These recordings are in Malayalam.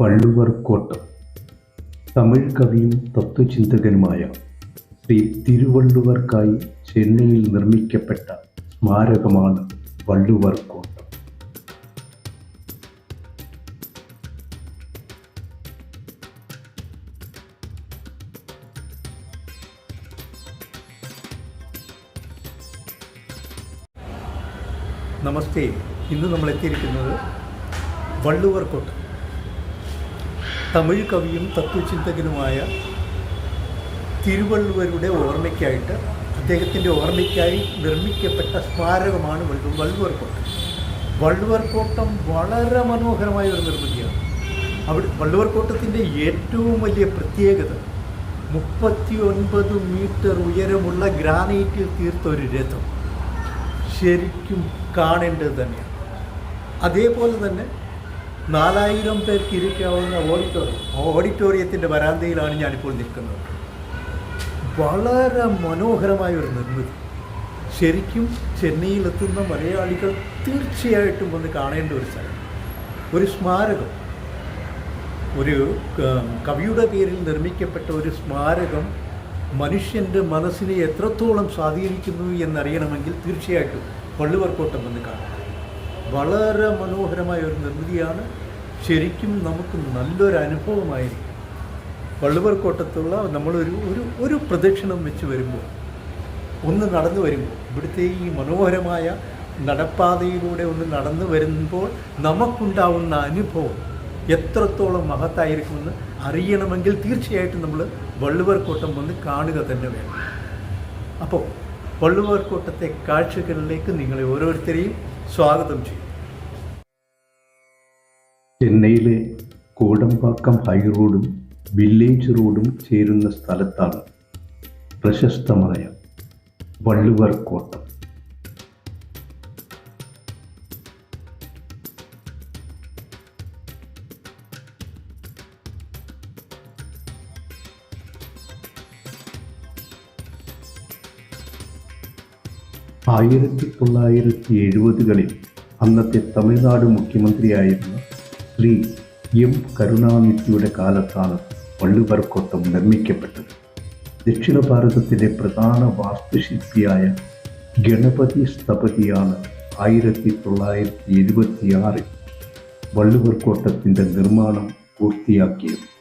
വള്ളുവർ കോട്ട് തമിഴ് കവിയും തത്വചിന്തകനുമായ ശ്രീ തിരുവള്ളുവർക്കായി ചെന്നൈയിൽ നിർമ്മിക്കപ്പെട്ട സ്മാരകമാണ് വള്ളുവർ കോട്ട നമസ്തേ. ഇന്ന് നമ്മൾ എത്തിയിരിക്കുന്നത് വള്ളുവർ കോട്ട തമിഴ് കവിയും തത്വചിന്തകനുമായ തിരുവള്ളുവരുടെ ഓർമ്മയ്ക്കായിട്ട് അദ്ദേഹത്തിന്റെ ഓർമ്മയ്ക്കായി നിർമ്മിക്കപ്പെട്ട സ്മാരകമാണ് വള്ളു വള്ളുവർ കോട്ടം വള്ളുവർ കോട്ടം വളരെ മനോഹരമായ ഒരു നിർമ്മിതിയാണ്. അവിടെ വള്ളുവർ കോട്ടത്തിന്റെ ഏറ്റവും വലിയ പ്രത്യേകത മുപ്പത്തി ഒൻപത് മീറ്റർ ഉയരമുള്ള ഗ്രാനൈറ്റിൽ തീർത്ത ഒരു രഥം. ശരിക്കും കാണേണ്ടത് തന്നെയാണ്. അതേപോലെ തന്നെ നാലായിരം പേർക്ക് ഇരിക്കാവുന്ന ഓഡിറ്റോറിയം. ഓഡിറ്റോറിയത്തിന്റെ വരാന്തയിലാണ് ഞാനിപ്പോൾ നിൽക്കുന്നത്. വളരെ മനോഹരമായ ഒരു നിർമ്മിതി. ശരിക്കും ചെന്നൈയിലെത്തുന്ന മലയാളികൾ തീർച്ചയായിട്ടും വന്ന് കാണേണ്ട ഒരു സ്ഥലം. ഒരു സ്മാരകം. ഒരു കവിയുടെ പേരിൽ നിർമ്മിക്കപ്പെട്ട ഒരു സ്മാരകം മനുഷ്യന്റെ മനസ്സിനെ എത്രത്തോളം സ്വാധീനിക്കുന്നു എന്നറിയണമെങ്കിൽ തീർച്ചയായിട്ടും വള്ളുവർക്കോട്ടം വന്ന് കാണാം വളരെ മനോഹരമായ ഒരു നിർമ്മിതിയാണ്. ശരിക്കും നമുക്ക് നല്ലൊരു അനുഭവമായിരിക്കും. വള്ളുവർക്കോട്ടത്തുള്ള നമ്മളൊരു ഒരു ഒരു പ്രദക്ഷിണം വെച്ച് വരുമ്പോൾ ഒന്ന് നടന്നു വരുമ്പോൾ ഇവിടുത്തെ ഈ മനോഹരമായ നടപ്പാതയിലൂടെ ഒന്ന് നടന്നു വരുമ്പോൾ നമുക്കുണ്ടാവുന്ന അനുഭവം എത്രത്തോളം മഹത്തായിരിക്കുമെന്ന് അറിയണമെങ്കിൽ തീർച്ചയായിട്ടും നമ്മൾ വള്ളുവർക്കോട്ടം വന്ന് കാണുക തന്നെ വേണം. അപ്പോൾ വള്ളുവർക്കോട്ടത്തെ കാഴ്ചകളിലേക്ക് നിങ്ങളെ ഓരോരുത്തരെയും സ്വാഗതം ചെയ്യും. ചെന്നൈയിലെ കോടമ്പാക്കം ഹൈറോഡും വില്ലേജ് റോഡും ചേരുന്ന സ്ഥലത്താണ് പ്രശസ്തമായ വള്ളുവർ കോട്ടം. ആയിരത്തി തൊള്ളായിരത്തി എഴുപതുകളിൽ അന്നത്തെ തമിഴ്നാട് മുഖ്യമന്ത്രിയായിരുന്ന ശ്രീ എം. കരുണാനിധിയുടെ കാലത്താണ് വള്ളുവർക്കോട്ടം നിർമ്മിക്കപ്പെട്ടത്. ദക്ഷിണ ഭാരതത്തിലെ പ്രധാന വാസ്തുശില്പിയായ ഗണപതി സ്ഥപതിയാണ് ആയിരത്തി തൊള്ളായിരത്തി എഴുപത്തിയാറിൽ വള്ളുവർക്കോട്ടത്തിന്റെ നിർമ്മാണം പൂർത്തിയാക്കിയത്.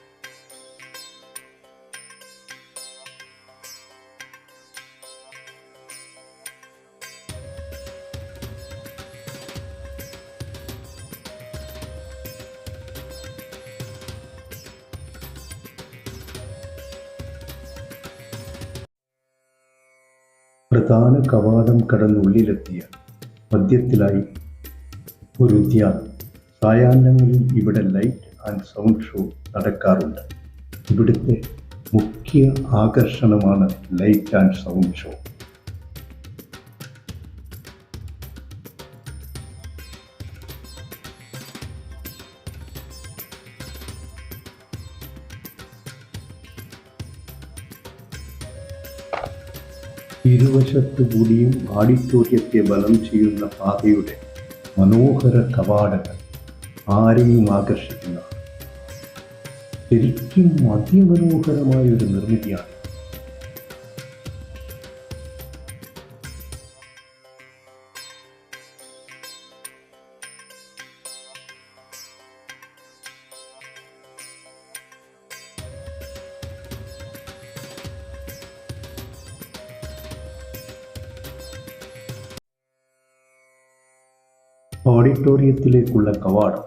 പ്രധാന കവാടം കടന്നുള്ളിലെത്തിയ മധ്യത്തിലായി ഒരു ഉദ്യാനം സായാഹ്നങ്ങളിൽ ഇവിടെ ലൈറ്റ് ആൻഡ് സൗണ്ട് ഷോ നടക്കാറുണ്ട്. ഇവിടുത്തെ മുഖ്യ ആകർഷണമാണ് ലൈറ്റ് ആൻഡ് സൗണ്ട് ഷോ. ഇരുവശത്തു കൂടിയും ഓഡിറ്റോറിയത്തെ ബലം ചെയ്യുന്ന പാതയുടെ മനോഹര കവാടങ്ങൾ ആരെയും ആകർഷിക്കുന്ന ശരിക്കും അതിമനോഹരമായ ഒരു നിർമ്മിതിയാണ് ഓഡിറ്റോറിയത്തിലേക്കുള്ള കവാടം.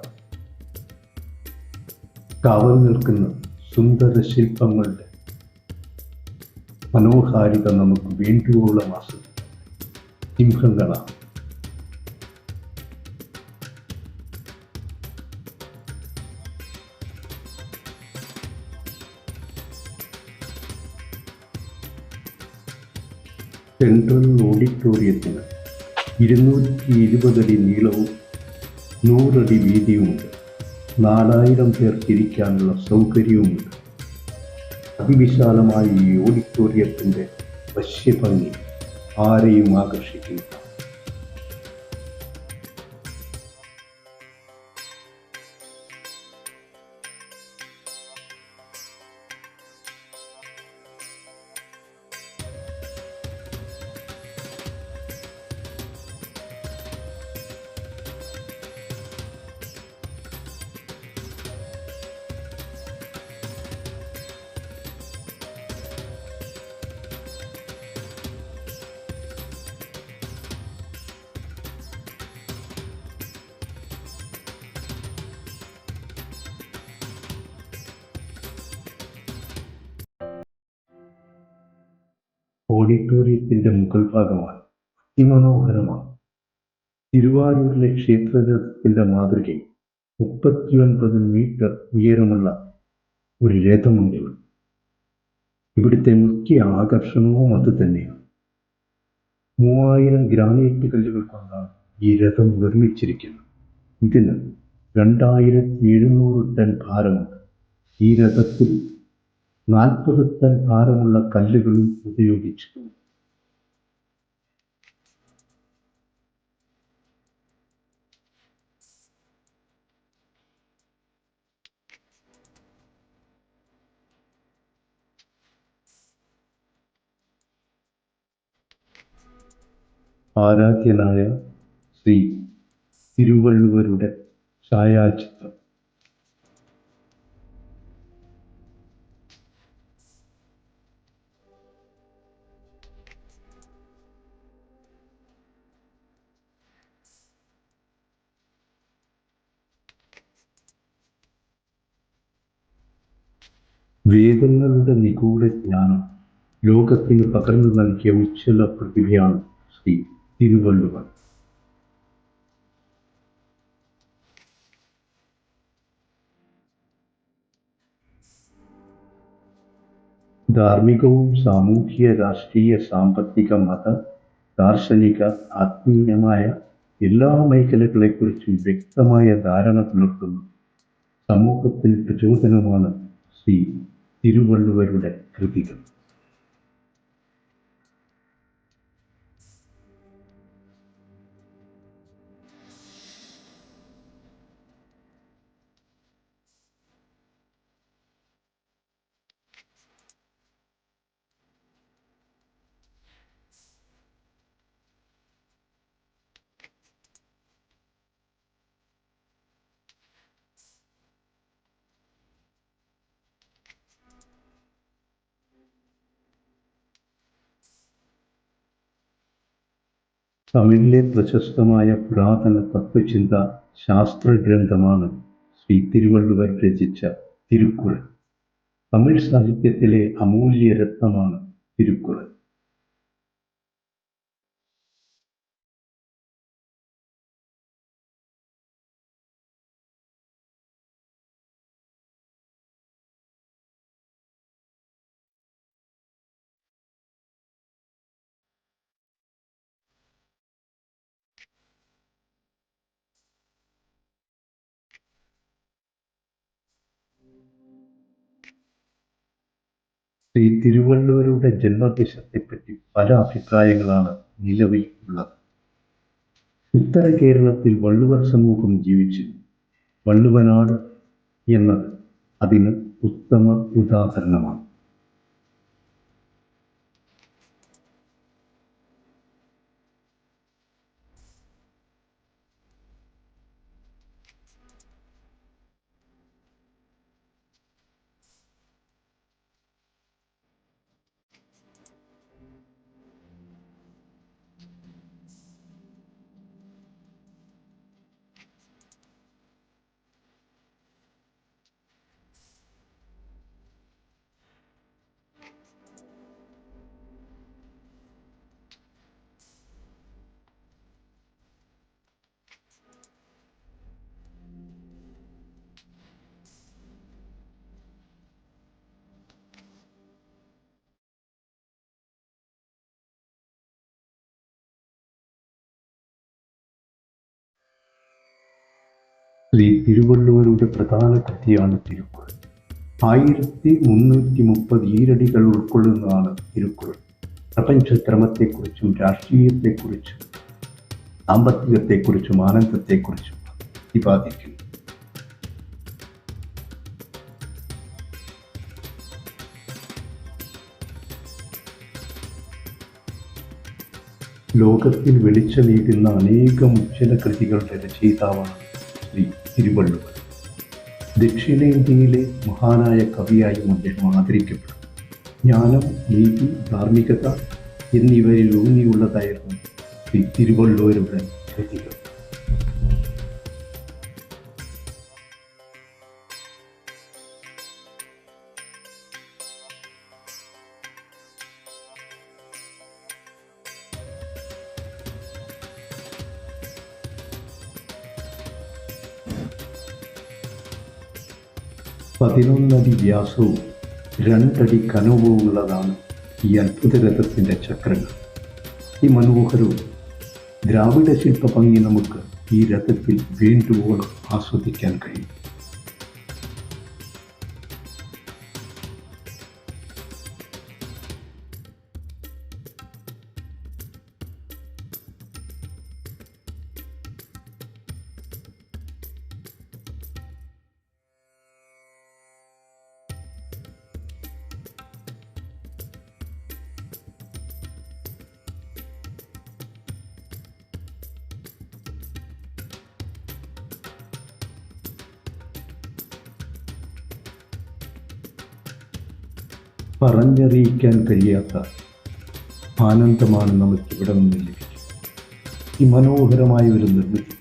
കാവൽ നിൽക്കുന്ന സുന്ദര ശില്പങ്ങളുടെ മനോഹാരിത നമുക്ക് വേണ്ടുവോളം ആസ്വദിക്കാം. സിംഹങ്ങളാണ് സെൻട്രൽ ഓഡിറ്റോറിയത്തിന് ഇരുന്നൂറ്റി ഇരുപതടി നീളവും നൂറടി വീതിയുമുണ്ട്. നാലായിരം പേർക്കിരിക്കാനുള്ള സൗകര്യവുമുണ്ട്. അതിവിശാലമായ ഈ ഓഡിറ്റോറിയത്തിന്റെ വശ്യഭംഗി ആരെയും ആകർഷിക്കുന്നു ഓഡിറ്റോറിയത്തിന്റെ മുകൾ ഭാഗമാണ്. അതിമനോഹരമാണ് തിരുവാരൂരിലെ ക്ഷേത്രരഥത്തിന്റെ മാതൃകയിൽ മുപ്പത്തിയൊൻപത് മീറ്റർ ഉയരമുള്ള ഒരു രഥമുണ്ട് ഇവിടെ. ഇവിടുത്തെ മുഖ്യ ആകർഷണവും അത് തന്നെയാണ്. മൂവായിരം ഗ്രാനൈറ്റ് കല്ലുകൾ കൊണ്ടാണ് ഈ രഥം നിർമ്മിച്ചിരിക്കുന്നത്. ഇതിന് രണ്ടായിരത്തി എഴുന്നൂറ് ടൺ ഭാരമുണ്ട്. ഈ രഥത്തിൽ നാൽപ്പത് ടൺ ഭാരമുള്ള കല്ലുകളും ഉപയോഗിച്ചു. ആരാധ്യനായ ശ്രീ തിരുവള്ളുവരുടെ ഛായാചിത്രം. വേദങ്ങളുടെ നിഗൂഢ ജ്ഞാനം ലോകത്തിന് പകർന്നു നൽകിയ ഉജ്ജ്വല പ്രതിഭയാണ് ശ്രീ തിരുവള്ളുവർ ധാർമ്മികവും സാമൂഹ്യ രാഷ്ട്രീയ സാമ്പത്തിക മത ദാർശനിക ആത്മീയമായ എല്ലാ മേഖലകളെക്കുറിച്ചും വ്യക്തമായ ധാരണ പുലർത്തുന്നു സമൂഹത്തിന് പ്രചോദനമാണ് ശ്രീ തിരുവള്ളുവരുടെ കൃതികൾ. തമിഴിലെ പ്രശസ്തമായ പുരാതന തത്വചിന്ത ശാസ്ത്രഗ്രന്ഥമാണ് ശ്രീ തിരുവള്ളുവർ രചിച്ച തിരുക്കുറൾ തമിഴ് സാഹിത്യത്തിലെ അമൂല്യ രത്നമാണ് തിരുക്കുറൾ ശ്രീ തിരുവള്ളുവരുടെ ജന്മദേശത്തെപ്പറ്റി പല അഭിപ്രായങ്ങളാണ് നിലവിൽ ഉള്ളത്. ഉത്തര കേരളത്തിൽ വള്ളുവർ സമൂഹം ജീവിച്ചു. വള്ളുവനാട് എന്നത് അതിന് ഉത്തമ ഉദാഹരണമാണ്. ശ്രീ തിരുവള്ളുവരുടെ പ്രധാന കൃതിയാണ് തിരുക്കുറൾ ആയിരത്തി മുന്നൂറ്റി മുപ്പത് ഈരടികൾ ഉൾക്കൊള്ളുന്നതാണ് തിരുക്കുറൾ പ്രപഞ്ചക്രമത്തെക്കുറിച്ചും രാഷ്ട്രീയത്തെക്കുറിച്ചും സാമ്പത്തികത്തെക്കുറിച്ചും ആനന്ദത്തെക്കുറിച്ചും പ്രതിപാദിക്കുന്നു. ലോകത്തിൽ വെളിച്ചമേകുന്ന അനേകം ഉജ്ജ്വല കൃതികളുടെ രചയിതാവാണ് ശ്രീ തിരുവള്ളുവർ. ദക്ഷിണേന്ത്യയിലെ മഹാനായ കവിയായും അദ്ദേഹം ആദരിക്കപ്പെടും ജ്ഞാനം നീതി ധാർമ്മികത എന്നിവരിൽ ഊന്നിയുള്ളതായിരുന്നു ശ്രീ തിരുവള്ളുവരുടെ കൃതികൾ. പതിനൊന്നടി വ്യാസവും രണ്ടടി കനവും ഉള്ളതാണ് ഈ അത്ഭുത രഥത്തിന്റെ ചക്രങ്ങൾ. ഈ മനോഹരവും ദ്രാവിഡ ശില്പ ഭംഗി നമുക്ക് ഈ രഥത്തിൽ വീണ്ടും ആസ്വദിക്കാൻ കഴിയും. പറഞ്ഞറിയിക്കാൻ കഴിയാത്ത ആനന്ദമാണ് നമുക്ക് ഇവിടെ നിന്ന് ലഭിക്കുന്നത് ഈ മനോഹരമായ ഒരു നിർമ്മിതി.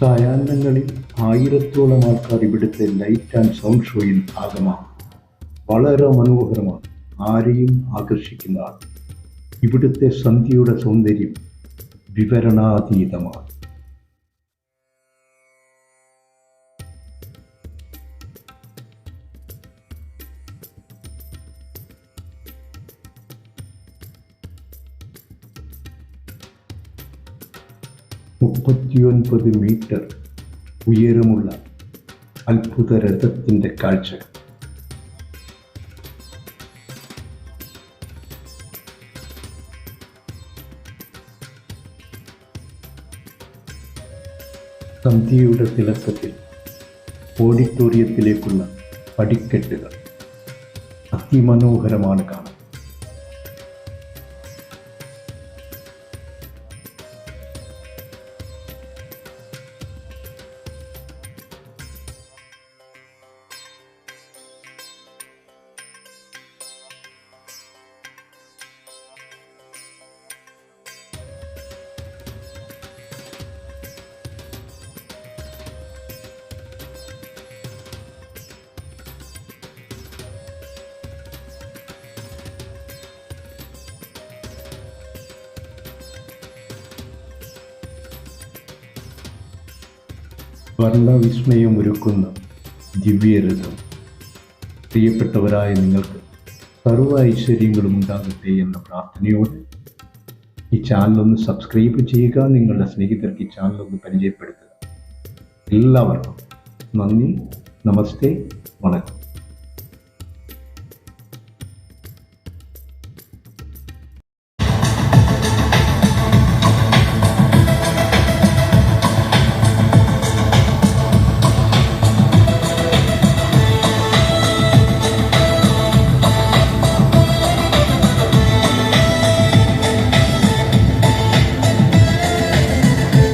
സായാഹ്നങ്ങളിൽ ആയിരത്തോളം ആൾക്കാർ ഇവിടുത്തെ ലൈറ്റ് ആൻഡ് സൗണ്ട് ഷോയിൽ ഭാഗമാണ്. വളരെ മനോഹരമാണ്. ആരെയും ആകർഷിക്കുന്നതാണ് ഇവിടുത്തെ സന്ധ്യയുടെ സൗന്ദര്യം വിവരണാതീതമാണ്. മുപ്പത്തിയൊൻപത് മീറ്റർ ഉയരമുള്ള അത്ഭുത രഥത്തിന്റെ കാഴ്ച. സന്ധ്യയുടെ തിളക്കത്തിൽ ഓഡിറ്റോറിയത്തിലേക്കുള്ള പടിക്കെട്ടുകൾ. അതിമനോഹരമാണ് കാണാൻ. വർണവിസ്മയമൊരുക്കുന്ന ദിവ്യരഥം പ്രിയപ്പെട്ടവരായ നിങ്ങൾക്ക് സർവ ഐശ്വര്യങ്ങളും ഉണ്ടാകട്ടെ എന്ന പ്രാർത്ഥനയോടെ ഈ ചാനലൊന്ന് സബ്സ്ക്രൈബ് ചെയ്യുക നിങ്ങളുടെ സ്നേഹിതർക്ക് ഈ ചാനലൊന്ന് പരിചയപ്പെടുത്തുക. എല്ലാവർക്കും നന്ദി നമസ്തേ വണക്കം.